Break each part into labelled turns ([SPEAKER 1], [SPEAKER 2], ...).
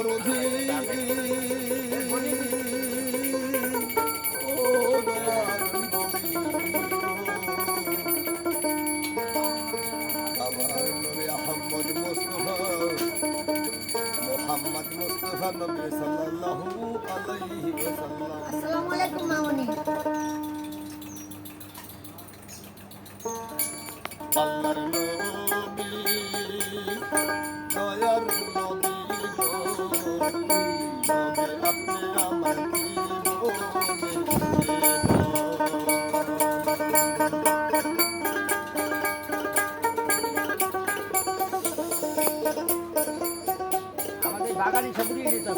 [SPEAKER 1] দরদি ও আমার নবী আহম্মদ মোস্তফা
[SPEAKER 2] আসসালামু আলাইকুম মামুনি।
[SPEAKER 1] আল্লাহর নবী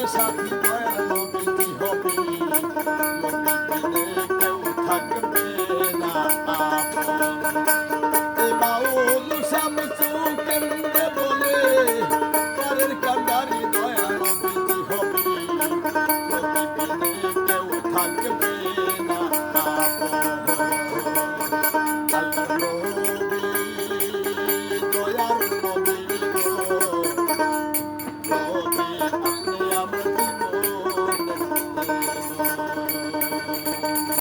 [SPEAKER 1] I'm sorry.